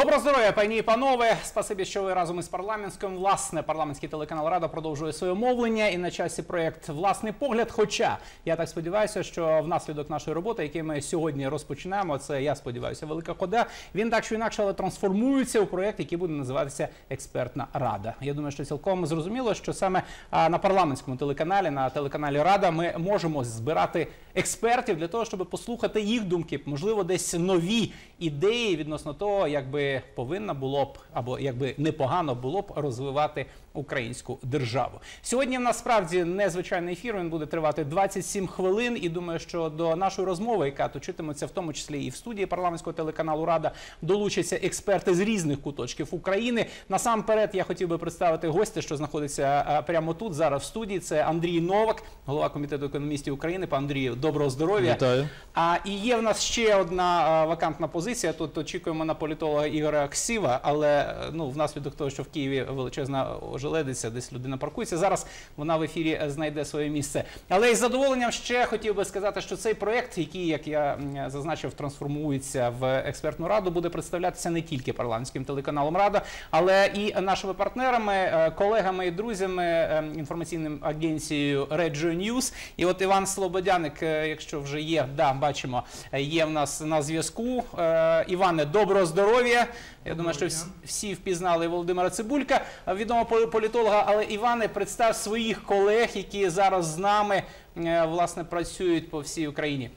Доброго здоров'я, пані і панове. Спасибі, що ви разом із парламентським. Власне, парламентський телеканал Рада продовжує своє мовлення і на часі проєкт Власний погляд. Хоча я так сподіваюся, що внаслідок нашої роботи, який ми сьогодні розпочинаємо, це я сподіваюся, велика хода. Він так чи інакше, але трансформується у проєкт, який буде називатися Експертна Рада. Я думаю, що цілком зрозуміло, що саме на парламентському телеканалі, на телеканалі Рада, ми можемо збирати експертів для того, щоб послухати їх думки, можливо, десь нові ідеї відносно того, як би повинна було б або якби непогано було б розвивати українську державу. Сьогодні в нас справді незвичайний ефір. Він буде тривати 27 хвилин. І думаю, що до нашої розмови, яка точитиметься в тому числі і в студії парламентського телеканалу Рада, долучаться експерти з різних куточків України. Насамперед, я хотів би представити гостя, що знаходиться прямо тут зараз в студії. Це Андрій Новак, голова комітету економістів України. Пан Андрію, доброго здоров'я. Вітаю. А і є в нас ще одна е, вакантна позиція. Тут очікуємо на політолога Ігоря Ксіва, але е, ну внаслідок того, що в Києві величезна ожеледиця, десь людина паркується. Зараз вона в ефірі е, знайде своє місце. Але із задоволенням ще хотів би сказати, що цей проект, який, як я зазначив, трансформується в експертну раду, буде представлятися не тільки парламентським телеканалом Рада, але і нашими партнерами, е, колегами і друзями е, інформаційним агенцією Reggio News. І от Іван Слободяник, якщо вже є, да, бачимо, е, є в нас на зв'язку. Е, Іване, доброго здоров'я. Я думаю, що всі впізнали Володимира Цибулька, е, відомого політолога. Але Іване, представ своїх колег, які зараз з нами е, власне працюють по всій Україні.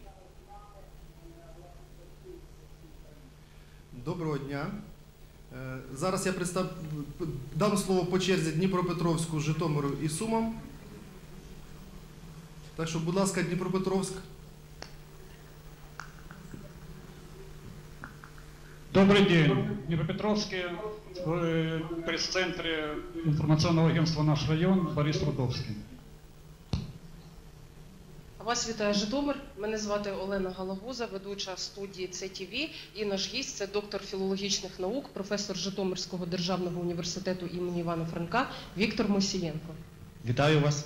Доброго дня. Е, Зараз я представ... дам слово по черзі Дніпропетровську, Житомиру і Сумам. Так що, будь ласка, Дніпропетровськ. Добрый день. Днепропетровске, в э, пресс-центре информационного агентства «Наш район» Борис Рудовский. Вас вітає Житомир. Мене звати Олена Галагуза, ведуча студії ЦТВ. І наш гість це доктор філологічних наук, професор Житомирського державного університету імені Івана Франка Віктор Мосієнко. Вітаю вас.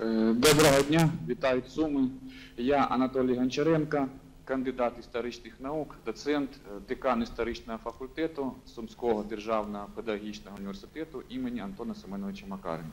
Е, Доброго дня, вітають Суми. Я Анатолій Гончаренко, кандидат історичних наук, доцент, е, декан історичного факультету Сумського державного педагогічного університету імені Антона Семеновича Макарина.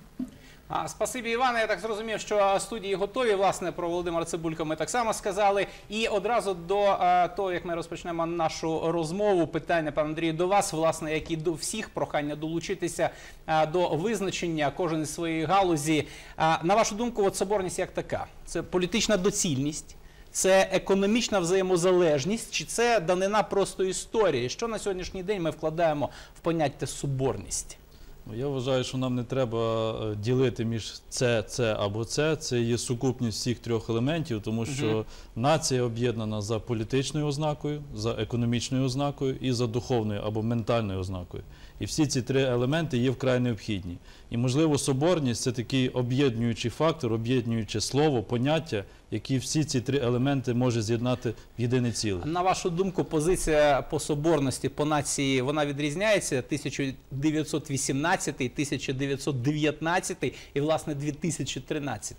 А, спасибі, Іване. Я так зрозумів, що студії готові. Власне, про Володимира Цибулька ми так само сказали. І одразу до е, того, як ми розпочнемо нашу розмову, питання, пане Андрію, до вас, власне, як і до всіх, прохання долучитися е, до визначення кожен із своєї галузі. А, на вашу думку, от соборність як така? Це політична доцільність? Це економічна взаємозалежність, чи це данина просто історії? Що на сьогоднішній день ми вкладаємо в поняття соборність? Ну, Я вважаю, що нам не треба е, ділити між це, це або це. Це є сукупність всіх трьох елементів, тому що нація об'єднана за політичною ознакою, за економічною ознакою і за духовною або ментальною ознакою. І всі ці три елементи є вкрай необхідні. І, можливо, соборність це такий об'єднуючий фактор, об'єднуюче слово, поняття, які всі ці три елементи може з'єднати в єдине ціле. На вашу думку, позиція по соборності по нації вона відрізняється 1918, 1919 і власне 2013?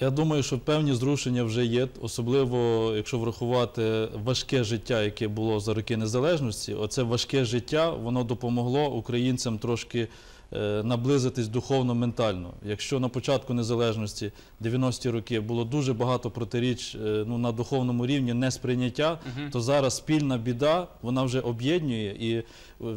Я думаю, що певні зрушення вже є, особливо якщо врахувати важке життя, яке було за роки незалежності. Оце важке життя воно допомогло українцям трошки е, наблизитись духовно-ментально. Якщо на початку незалежності 90-ті роки було дуже багато протиріч е, ну, на духовному рівні несприйняття, то зараз спільна біда вона вже об'єднує, і е,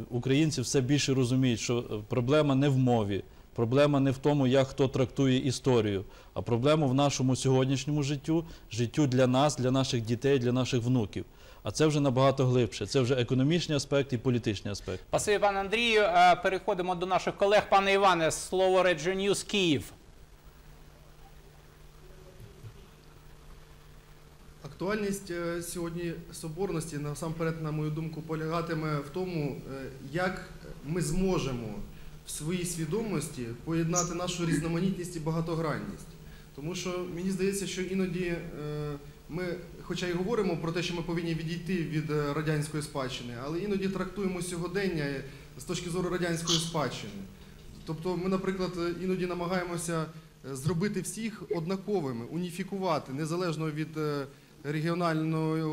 українці все більше розуміють, що проблема не в мові. Проблема не в тому, як хто трактує історію, а проблема в нашому сьогоднішньому життю, життю для нас, для наших дітей, для наших внуків. А це вже набагато глибше. Це вже економічний аспект і політичний аспект. Спасибі, пане Андрію. Е, Переходимо до наших колег. Пане Іване, слово Реджо Ньюс Київ. Актуальність е, сьогодні соборності, насамперед, на мою думку, полягатиме в тому, е, як ми зможемо в своїй свідомості поєднати нашу різноманітність і багатогранність. Тому що мені здається, що іноді ми, хоча й говоримо про те, що ми повинні відійти від е, радянської спадщини, але іноді трактуємо сьогодення з точки зору радянської спадщини. Тобто ми, наприклад, іноді намагаємося е, зробити всіх однаковими, уніфікувати, незалежно від е, регіональної,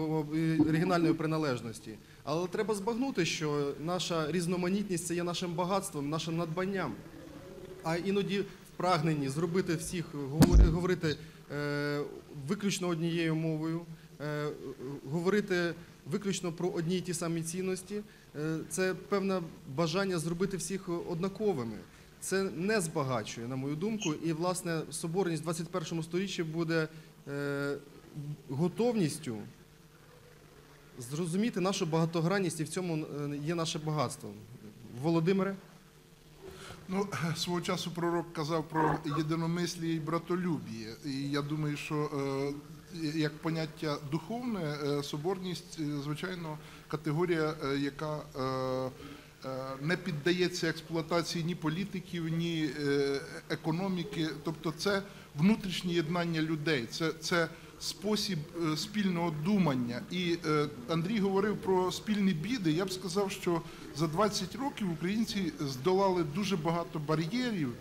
регіональної приналежності. Але треба збагнути, що наша різноманітність це є нашим багатством, нашим надбанням. А іноді в прагненні зробити всіх говорити е, виключно однією мовою, е, говорити виключно про одні й ті самі цінності, е, це певне бажання зробити всіх однаковими. Це не збагачує, на мою думку, і власне соборність в 21 сторіччі буде е, готовністю зрозуміти нашу багатогранність, і в цьому е, є наше багатство. Володимире? Ну, свого часу пророк казав про єдиномислі і братолюбіє. І я думаю, що е, як поняття духовне, е, соборність, е, звичайно, категорія, е, яка не піддається експлуатації ні політиків, ні економіки. Тобто це внутрішнє єднання людей, це, це спосіб спільного думання. І Андрій говорив про спільні біди. Я б сказав, що за 20 років українці здолали дуже багато бар'єрів,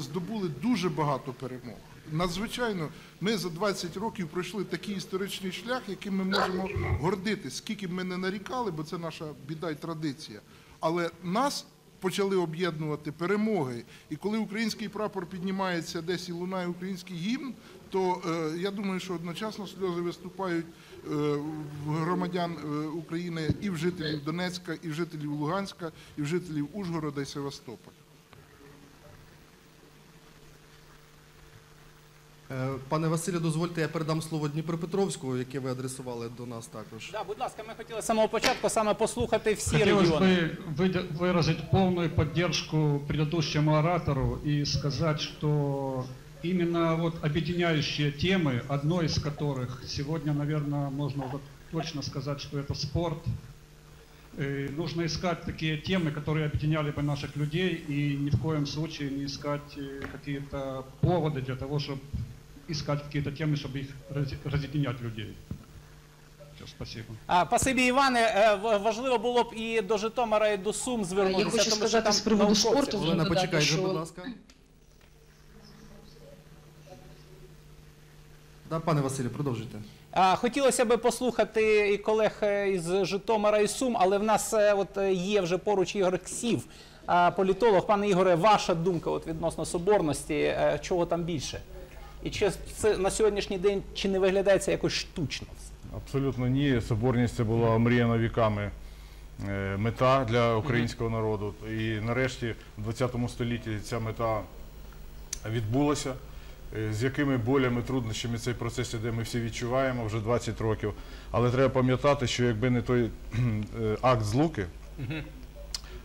здобули дуже багато перемог. Надзвичайно, ми за 20 років пройшли такий історичний шлях, яким ми можемо гордитись, скільки б ми не нарікали, бо це наша біда і традиція. Але нас почали об'єднувати перемоги. І коли український прапор піднімається десь і лунає український гімн, то е, я думаю, що одночасно сльози виступають е, громадян е, України і в жителів Донецька, і в жителів Луганська, і в жителів Ужгорода і Севастополя. Пане Василю, дозвольте, я передам слово Дніпропетровську, яке ви адресували до нас також. Да, будь ласка, ми хотіли з самого початку саме послухати всі Хотелось регіони. бы выдя- выразить полную поддержку предыдущему оратору и сказать, что именно вот объединяющие темы, одной из которых сегодня, наверное, можно вот точно сказать, что это спорт, э, нужно искать такие темы, которые объединяли бы наших людей и ни в коем случае не искать э, какие-то поводы для того, чтобы искать какие-то темы, чтобы их раз- разъединять людей. Всё, спасибо. А, спасибі, Іване. Е, в- Важливо було б і до Житомира, і до Сум звернутися. Я хочу тому що сказати там з приводу науковці. спорту. Можна Олена, додати, почекайте, що- будь ласка. Да, пане Василю, продовжуйте. А, Хотілося б послухати і колег е, із Житомира і Сум, але в нас е, от е, є вже поруч Ігор Ксів, а, політолог. Пане Ігоре, ваша думка от відносно соборності, е, чого там більше? І чи це на сьогоднішній день чи не виглядає це якось штучно? Абсолютно ні. Соборність це була омріяна віками е, мета для українського народу. І нарешті в 20 столітті ця мета відбулася. Е, З якими болями, труднощами цей процес іде, ми всі відчуваємо вже 20 років. Але треба пам'ятати, що якби не той е, акт злуки,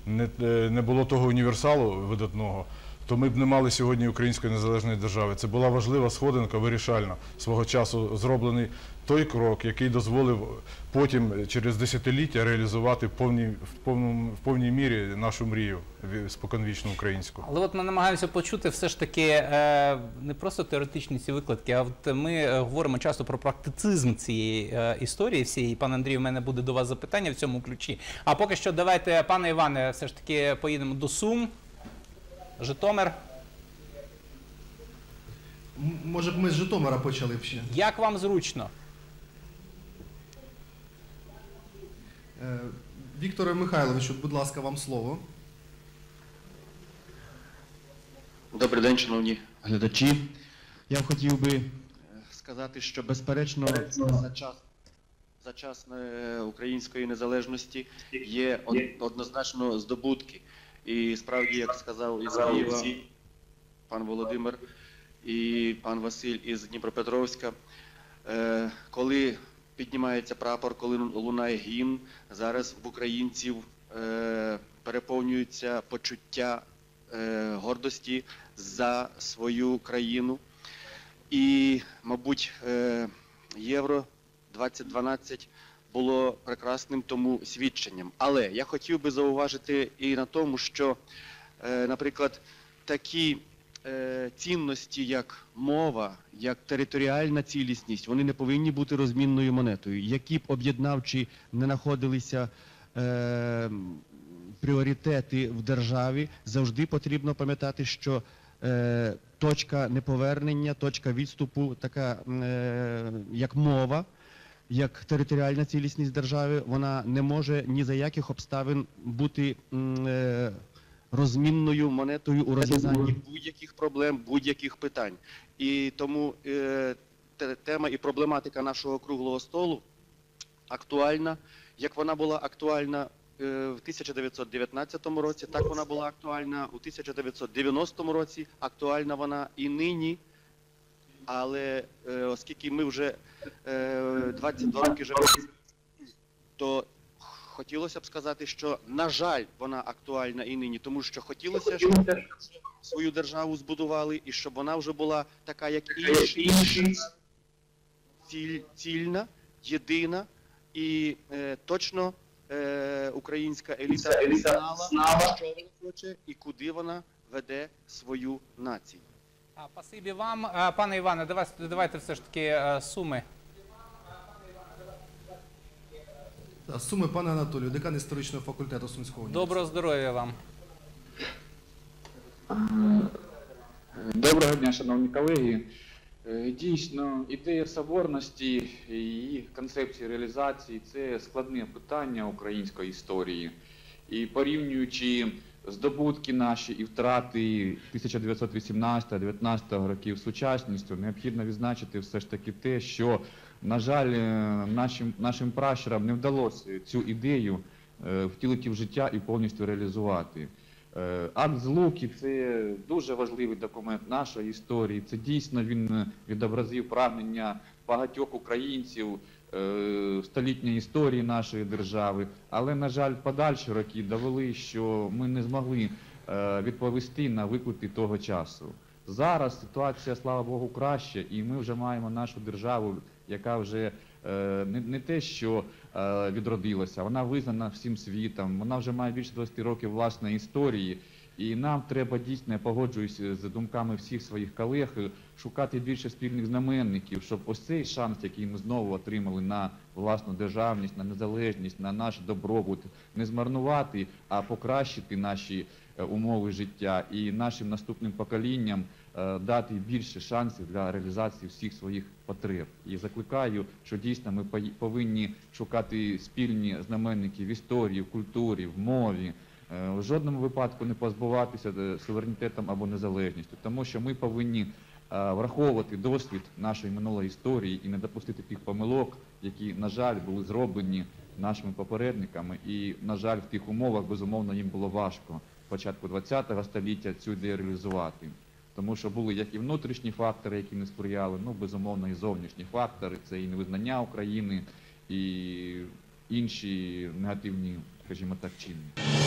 не, не було того універсалу видатного, то ми б не мали сьогодні української незалежної держави. Це була важлива сходинка, вирішальна свого часу зроблений той крок, який дозволив потім через десятиліття реалізувати в повній, в повному, в повній мірі нашу мрію ві- споконвічну українську. Але от ми намагаємося почути все ж таки е, не просто теоретичні ці викладки, а от ми е, говоримо часто про практицизм цієї е, історії всієї. Пане Андрію, у мене буде до вас запитання в цьому ключі. А поки що давайте, пане Іване, все ж таки поїдемо до Сум, Житомир. М- Може б ми з Житомира почали б ще. Як вам зручно? Е, Вікторе Михайловичу, будь ласка, вам слово. Добрий день, шановні глядачі. Я б хотів би е, сказати, що безперечно за час, за час е, української незалежності є од- однозначно здобутки. І справді, як сказав із Києва пан Володимир і пан Василь із Дніпропетровська, е, коли піднімається прапор, коли лунає гімн, зараз в українців е, переповнюються почуття е, гордості за свою країну. І, мабуть, Євро 2012 було прекрасним тому свідченням. Але я хотів би зауважити і на тому, що, е, наприклад, такі е, цінності, як мова, як територіальна цілісність, вони не повинні бути розмінною монетою. Які б об'єднавчі не знаходилися е, пріоритети в державі, завжди потрібно пам'ятати, що точка неповернення, точка відступу, така як мова, як територіальна цілісність держави, вона не може ні за яких обставин бути е, розмінною монетою у розв'язанні будь-яких проблем, будь-яких питань. І тому е, тема і проблематика нашого круглого столу актуальна, як вона була актуальна е, в 1919 році, так вона була актуальна у 1990 році, актуальна вона і нині. Але е, оскільки ми вже е, 22 роки живемо, то хотілося б сказати, що на жаль, вона актуальна і нині, тому що хотілося, щоб свою державу збудували, і щоб вона вже була така, як інші, ціль, цільна, єдина і е, точно е, українська еліта, знала, що вона хоче і куди вона веде свою націю. А, Спасибі вам, Е, пане Іване. Давайте, давайте все ж таки е, суми. Суми, пане Анатолію, декан історичного факультету Сумського університету. Доброго здоров'я вам. Доброго дня, шановні колеги. Е, Дійсно, ідея соборності і її концепції реалізації це складне питання української історії. І порівнюючи здобутки наші і втрати 1918-19 років сучасністю, необхідно відзначити все ж таки те, що, на жаль, е, нашим, нашим пращурам не вдалося цю ідею е, втілити в життя і повністю реалізувати. Е, Акт злуки це дуже важливий документ нашої історії. Це дійсно він відобразив прагнення багатьох українців столітньої історії нашої держави. Але, на жаль, подальші роки довели, що ми не змогли е, відповісти на виклики того часу. Зараз ситуація, слава Богу, краща, і ми вже маємо нашу державу, яка вже е, не, те, що е, відродилася, вона визнана всім світом, вона вже має більше 20 років власної історії. І нам треба дійсно, я погоджуюся з думками всіх своїх колег, е, шукати більше спільних знаменників, щоб ось цей шанс, який ми знову отримали на власну державність, на незалежність, на наш добробут, не змарнувати, а покращити наші е, умови життя і нашим наступним поколінням е, дати більше шансів для реалізації всіх своїх потреб. І закликаю, що дійсно ми повинні шукати спільні знаменники в історії, в культурі, в мові. Е, В жодному випадку не позбуватися е, суверенітетом або незалежністю, тому що ми повинні е, враховувати досвід нашої минулої історії і не допустити тих помилок, які, на жаль, були зроблені нашими попередниками. І, на жаль, в тих умовах, безумовно, їм було важко початку ХХ століття цю ідею реалізувати. Тому що були як і внутрішні фактори, які не сприяли, ну безумовно і зовнішні фактори, це і невизнання України, і інші негативні, скажімо так, чинники.